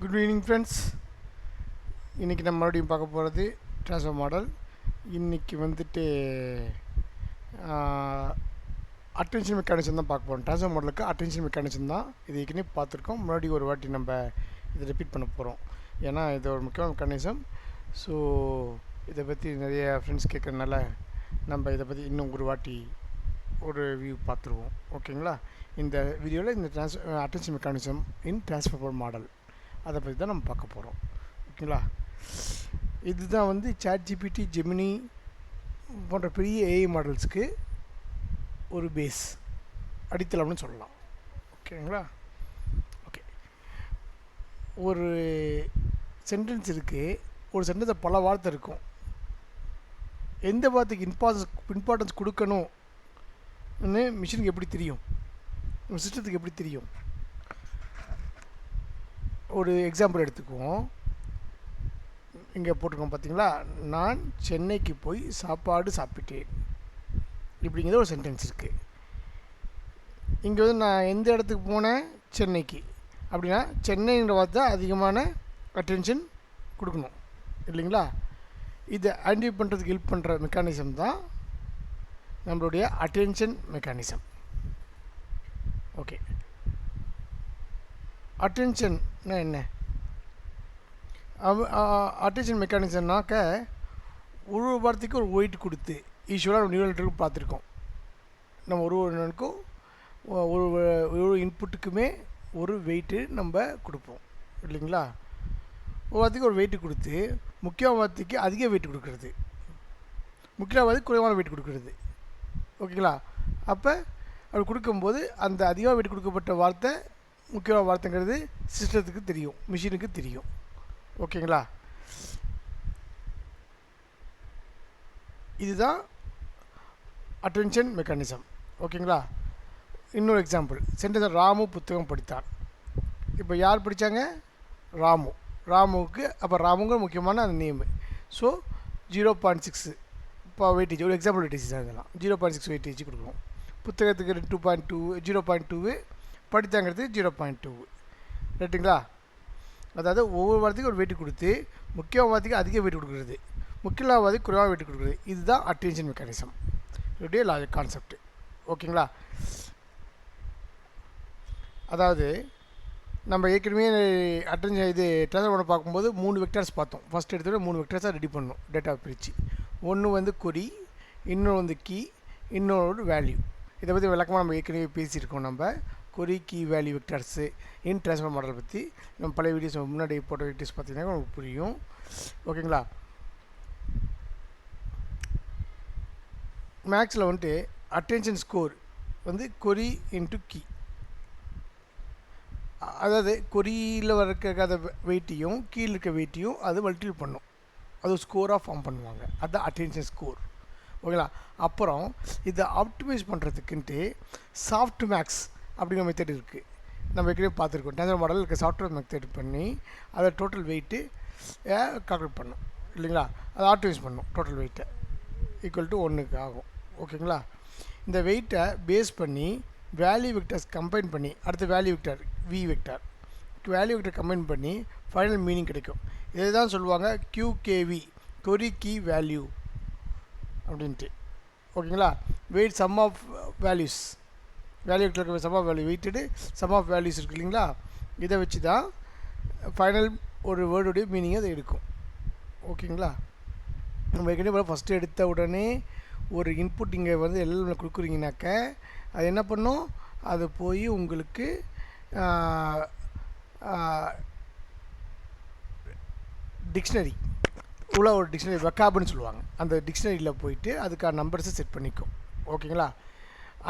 Good evening friends இன்றைக்கி நம்ம மறுபடியும் பார்க்க போகிறது ட்ரான்ஸ்ஃபர் மாடல் இன்றைக்கி வந்துட்டு அட்டென்ஷன் மெக்கானிசம் தான் பார்க்க போகிறோம் ட்ரான்ஸ்ஃபர் மாடலுக்கு அட்டென்ஷன் மெக்கானிசம் தான் இது ஏற்கனவே பார்த்துருக்கோம். முன்னாடி ஒரு வாட்டி நம்ம இதை ரிப்பீட் பண்ண போகிறோம் ஏன்னா இது ஒரு முக்கியமான மெக்கானிசம் ஸோ இதை பற்றி நிறைய ஃப்ரெண்ட்ஸ் கேட்குறதுனால நம்ம இதை பற்றி இன்னும் ஒரு வாட்டி ஒரு வியூ பார்த்துருவோம். ஓகேங்களா இந்த வீடியோவில் இந்த trans attention mechanism in transfer model அதை பற்றி தான் நம்ம பார்க்க போகிறோம் ஓகேங்களா? இதுதான் வந்து சாட் ஜிபிடி ஜெமினி போன்ற பெரிய ஏஐ மாடல்ஸ்க்கு ஒரு பேஸ் அடித்தளம்னு சொல்லலாம். ஓகேங்களா? ஓகே. ஒரு சென்டென்ஸ் இருக்குது ஒரு சென்டென்ஸில் பல வார்த்தை இருக்கும். எந்த வார்த்தைக்கு இம்பார்ட்டன்ஸ் இம்பார்ட்டன்ஸ் கொடுக்கணும்னு மிஷினுக்கு எப்படி தெரியும்? சிஸ்டத்துக்கு எப்படி தெரியும்? ஒரு எக்ஸாம்பிள் எடுத்துக்குவோம். இங்கே போட்டிருக்கோம் பார்த்தீங்களா நான் சென்னைக்கு போய் சாப்பாடு சாப்பிட்டேன். இப்படிங்கிற ஒரு சென்டென்ஸ் இருக்குது இங்கே வந்து நான் எந்த இடத்துக்கு போனேன்? சென்னைக்கு. அப்படின்னா சென்னைங்கிற வார்த்தை அதிகமான அட்டென்ஷன் கொடுக்கணும். இல்லைங்களா? இதை ஐடென்டிஃபை பண்ணுறதுக்கு ஹெல்ப் பண்ணுற மெக்கானிசம் தான் நம்மளுடைய அட்டென்ஷன் மெக்கானிசம் ஓகே அட்டென்ஷன்னா என்ன? அட்டென்ஷன் மெக்கானிசம்னாக்க ஒரு வாரத்துக்கு ஒரு வெயிட் கொடுத்து ஈஸ்வராக நியூரல்ட்டுக்கு பார்த்துருக்கோம். நம்ம ஒரு ஒருக்கும் ஒரு ஒரு இன்புட்டுக்குமே ஒரு வெயிட்டு நம்ம கொடுப்போம். இல்லைங்களா? ஒரு வாரத்துக்கு ஒரு வெயிட்டு கொடுத்து முக்கிய வார்த்தைக்கு அதிக வெயிட் கொடுக்குறது. முக்கியவாதத்துக்கு குறைவான வெயிட் கொடுக்குறது. ஓகேங்களா? அப்போ அப்படி கொடுக்கும்போது அந்த அதிகமாக வெயிட் கொடுக்கப்பட்ட வார்த்தை முக்கியமான வார்த்தைங்கிறது சிஸ்டத்துக்கு தெரியும் மிஷினுக்கு தெரியும். ஓகேங்களா? இதுதான் அட்டென்ஷன் மெக்கானிசம் ஓகேங்களா? இன்னொரு எக்ஸாம்பிள் சென்டென்ஸ் ராமு புத்தகம் படித்தார் இப்போ யார் படித்தாங்க ராமு. ராமுவுக்கு அப்போ ராமுங்க முக்கியமான அந்த name so zero point six இப்போ வெயிட்டேஜ் ஒரு எக்ஸாம்பிள் வெயிட்டேஜ் தான் இதெல்லாம். ஜீரோ பாயிண்ட் சிக்ஸ் வெயிட்டேஜ் கொடுக்கணும். புத்தகத்துக்கு two point two zero point two படித்தாங்கிறது zero point two ரைட்டுங்களா அதாவது ஒவ்வொரு வார்த்தைக்கும் ஒரு வெயிட் கொடுத்து முக்கிய வார்த்தைக்கு அதிக வெயிட் கொடுக்குறது. முக்கிய வார்த்தைக்கு குறைவாக வெயிட் கொடுக்குறது. இதுதான் அட்டென்ஷன் மெக்கானிசம் இதோடைய லாஜிக் கான்செப்ட் ஓகேங்களா அதாவது நம்ம ஏற்கனவே அட்டென்ஷன் இது ட்ரான்ஸ்ஃபர் ஒன்று பார்க்கும்போது மூணு வெக்டர்ஸ் பார்த்தோம். ஃபஸ்ட் எடுத்தோட மூணு வெக்டர்ஸாக ரெடி பண்ணணும். டேட்டா பிரித்து ஒன்று வந்து கொடி இன்னொன்று வந்து கீ இன்னொரு வேல்யூ இதை பற்றி விளக்கமாக நம்ம ஏற்கனவே பேசியிருக்கோம் நம்ம. Query key value vectors in transfer model பற்றி நம்ம பழைய வீடியோஸ் முன்னாடி போட்ட வீடியோஸ் பார்த்தீங்கன்னா உங்களுக்கு புரியும். ஓகேங்களா மேக்ஸில் வந்துட்டு அட்டென்ஷன் ஸ்கோர் வந்து கொரி இன்ட்டு கீ அதாவது கொரியில் இருக்கிற வெயிட்டையும் கீழே இருக்க வெயிட்டையும் அது மல்டிபிள் பண்ணும். அது ஸ்கோராக ஃபார்ம் பண்ணுவாங்க. அதுதான் அட்டென்ஷன் ஸ்கோர் ஓகேங்களா அப்புறம் இதை ஆப்டிமைஸ் பண்ணுறதுக்குன்ட்டு சாஃப்ட் மேக்ஸ் அப்படிங்கிற மெத்தட் இருக்குது நம்ம ஏற்கனவே பார்த்துருக்கோம். டேஞ்சர் மாடல் இருக்க சாஃப்ட்வேர் மெத்தட் பண்ணி அதை டோட்டல் வெயிட்டு கால்குலேட் பண்ணும். இல்லைங்களா? அதை ஆப்டிமைஸ் பண்ணும் டோட்டல் வெயிட்டை ஈக்குவல் டு ஒன்றுக்கு ஆகும். ஓகேங்களா? இந்த வெயிட்டை பேஸ் பண்ணி வேல்யூ வெக்டர்ஸ் கம்பைன் பண்ணி அடுத்த value vector V vector value vector combine பண்ணி ஃபைனல் மீனிங் கிடைக்கும். இதை தான் சொல்லுவாங்க கியூகேவி கொரி கீ வேல்யூ அப்படின்ட்டு. ஓகேங்களா? வெயிட் சம் ஆஃப் வேல்யூஸ் வேல்யூட்டில் இருக்கிற sum of value weighted sum of values இருக்கு இல்லைங்களா? இதை வச்சு தான் ஃபைனல் ஒரு வேர்டுடைய மீனிங் அதை எடுக்கும். ஓகேங்களா? நம்ம ஏற்கனவே ஃபஸ்ட்டு எடுத்த உடனே ஒரு இன்புட் இங்கே வந்து எல்லாம் கொடுக்குறீங்கனாக்க அது என்ன பண்ணும்? அது போய் உங்களுக்கு டிக்ஷனரி உள்ள ஒரு டிக்ஷனரி வெக்காபுன்னு சொல்லுவாங்க. அந்த டிக்ஷனரியில் போயிட்டு அதுக்கான நம்பர்ஸை செட் பண்ணிக்கும். ஓகேங்களா?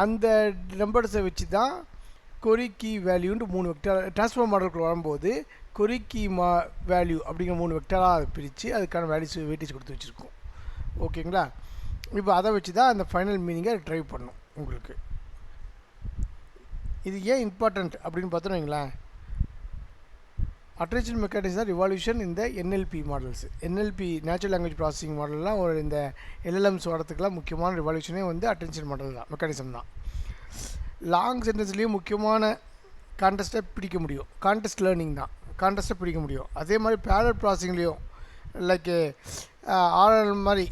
அந்த நம்பர்ஸை வச்சு தான் கொரி கீ வேல்யூன்ட்டு மூணு வெக்டர் ட்ரான்ஸ்ஃபர் மாடலுக்குள்ள வரும்போது கொரி கீ மா வேல்யூ அப்படிங்கிற மூணு வெக்டராக அதை பிரித்து அதுக்கான வேல்யூஸ் வெயிட்டேஜ் கொடுத்து வச்சுருக்கோம். ஓகேங்களா இப்போ அதை வச்சு தான் அந்த ஃபைனல் மீனிங்கை ட்ரைவ் பண்ணும் உங்களுக்கு. இது ஏன் இம்பார்ட்டண்ட் அப்படின்னு பார்த்தோன்னு வைங்களேன். அட்ரேஷன் மெக்கானிசம் ரிவால்யூஷன் இந்த NLP models NLP natural language processing மாடல்லாம் ஒரு இந்த எல்எல்எம்ஸ் வரத்துக்குலாம் முக்கியமான ரிவால்யூஷனே வந்து அட்டென்ஷன் மாடல் தான் மெக்கானிசம் தான். லாங் சென்டென்ஸ்லேயும் முக்கியமான கான்டெஸ்ட்டை பிடிக்க முடியும். கான்டெஸ்ட் லேர்னிங் தான். கான்டெஸ்ட்டை பிடிக்க முடியும். அதே மாதிரி பேரல் ப்ராசஸிங்லேயும் லைக் ஆர்எல் மாதிரி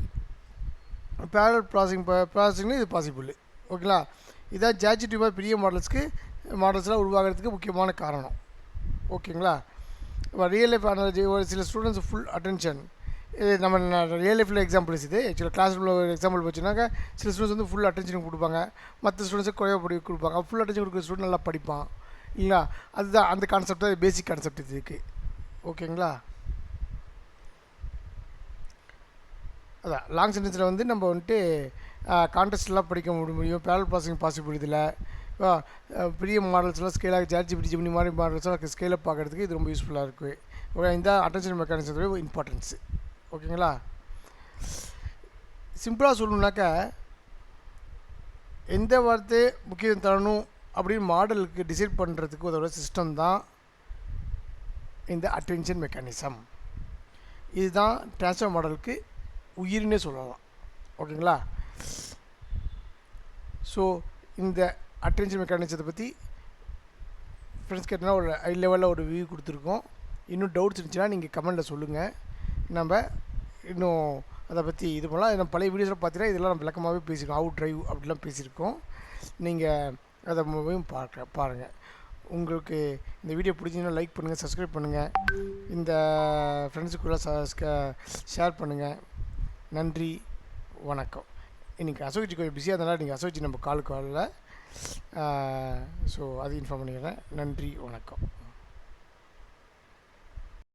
பேரல் ப்ராசஸிங் ப்ராசஸிங்லேயும் இது பாசிபிள் ஓகேங்களா இதான் ஜாஜி மாதிரி பெரிய மாடல்ஸ்க்கு மாடல்ஸ்லாம் உருவாகிறதுக்கு முக்கியமான காரணம். ஓகேங்களா இப்போ ரியல் லைஃப் அனாலஜி ஒரு சில ஸ்டூடெண்ட்ஸ் ஃபுல் அட்டென்ஷன் இது நம்ம ரியல் லைஃப்பில் எக்ஸாம்பிள்ஸ் இது. ஆக்சுவலாக கிளாஸ் ரூமில் ஒரு எக்ஸாம்பிள் போச்சுனாக்கா சில ஸ்டூடெண்ட்ஸ் வந்து ஃபுல் அட்டென்ஷன் கொடுப்பாங்க. மற்ற ஸ்டூடெண்ட்ஸுக்கு குறைவாக படி கொடுப்பாங்க. ஃபுல் அட்டென்ஷன் கொடுக்குற ஸ்டூடெண்ட் நல்லா படிப்பான். இல்லைங்களா? அதுதான் அந்த கான்செப்ட் தான் பேசிக் கான்செப்ட் இருக்குது ஓகேங்களா அதான் லாங் சென்டென்ஸில் வந்து நம்ம வந்துட்டு கான்டெஸ்ட்லாம் படிக்க முடியும். பேரல் பாசிங் பாசிபிள் இதில் பெரிய மாடல்ஸ்லாம் ஸ்கேலாக ஜார்ஜி பிடி ஜிமினி மாதிரி மாடல்ஸ்லாம் ஸ்கேலப் பார்க்குறதுக்கு இது ரொம்ப யூஸ்ஃபுல்லாக இருக்குது ஓகே இந்த அட்டென்ஷன் மெக்கானிசத்தோட இம்பார்ட்டன்ஸு ஓகேங்களா சிம்பிளாக சொல்லணுன்னாக்கா எந்த வார்த்தை முக்கியம் தரணும் அப்படின்னு மாடலுக்கு டிசைட் பண்ணுறதுக்கு அதோட சிஸ்டம் தான் இந்த அட்டென்ஷன் மெக்கானிசம் இதுதான் டிரான்ஸ்ஃபர் மாடலுக்கு உயிர்னே சொல்லலாம். ஓகேங்களா ஸோ இந்த அட்டென்ஷன் மெக்கானிசத்தை பற்றி ஃப்ரெண்ட்ஸ் கேட்டனா ஒரு ஹை லெவலில் ஒரு வியூ கொடுத்துருக்கோம். இன்னும் டவுட்ஸ் இருந்துச்சுன்னா நீங்கள் கமெண்டில் சொல்லுங்கள் நம்ம இன்னும் அதை பற்றி இது பண்ணலாம். நம்ம பழைய வீடியோஸில் பார்த்தீங்கன்னா இதெல்லாம் நம்ம விளக்கமாகவே பேசியிருக்கோம் அவுட் ட்ரைவ் அப்படிலாம் பேசியிருக்கோம் நீங்கள் அதை மூவியும் பார்க்க பாருங்கள் உங்களுக்கு இந்த வீடியோ பிடிச்சிங்கன்னா லைக் பண்ணுங்கள் சப்ஸ்கிரைப் பண்ணுங்கள் இந்த ஃப்ரெண்ட்ஸுக்குள்ளே ஷேர் பண்ணுங்கள் நன்றி வணக்கம். இன்றைக்கி அசோச்சி கொஞ்சம் பிஸியாக இருந்தாலும் நீங்கள் அசோகஜி நம்ம கால் காலில் ஸோ அது இன்ஃபார்ம் பண்ணிக்கிறேன் நன்றி வணக்கம்.